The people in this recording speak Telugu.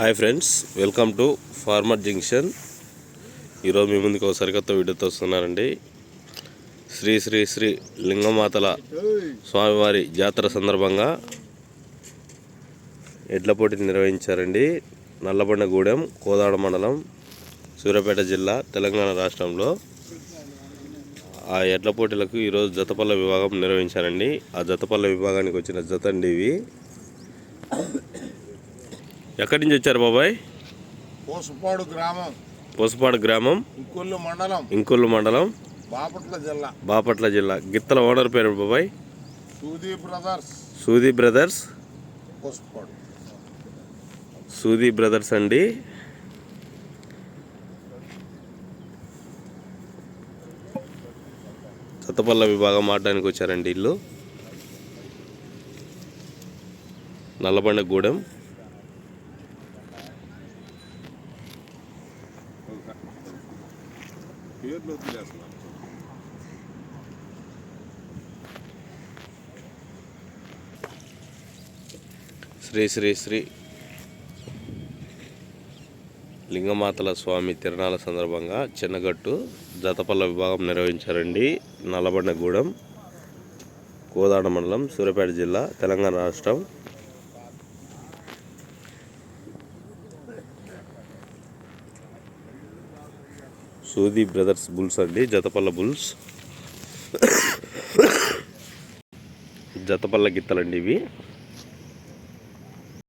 Hi friends welcome to farmer junction. ఈరోజు మీ ముందుకు ఒక సరికొత్త వీడియోతో వస్తున్నారండి శ్రీ శ్రీ శ్రీ లింగమాతల స్వామివారి జాతర సందర్భంగా ఎడ్ల పోటీ నిర్వహించారండి. నల్లబండగూడెం కోదాడ మండలం సూర్యాపేట జిల్లా తెలంగాణ రాష్ట్రంలో. ఆ ఎడ్ల పోటీలకు ఈరోజు జతపల్ల విభాగం నిర్వహించారండి. ఆ జతపల్ల విభాగానికి వచ్చిన జతండి ఇవి. ఎక్కడి నుంచి వచ్చారు బాబాయ్? కోసపాడు గ్రామం. పోసపాడు గ్రామం. ఇంకొల్లు మండలం. ఇంకొల్లు మండలం. బాపట్ల జిల్లా. బాపట్ల జిల్లా. గిత్తల ఓనర్ పేరు బాబాయ్? సూది బ్రదర్స్. సూది బ్రదర్స్. సూది బ్రదర్స్ అండి. సత్తపల్ల విభాగం ఆడడానికి వచ్చారండి ఇల్లు. నల్లబండ గూడెం పేర్లు వదిలేస్తున్నా శ్రీ శ్రీ శ్రీ. లింగమాతల స్వామి తిరణాల సందర్భంగా చిన్నగట్టు జతపల్ల విభాగం నిర్వహించారండి నల్లబండగూడెం కోదాడ మండలం సూర్యాపేట జిల్లా తెలంగాణ రాష్ట్రం. సూది బ్రదర్స్ బుల్స్ అండి జతపల్ల బుల్స్. జతపల్ల గిత్తలండి ఇవి.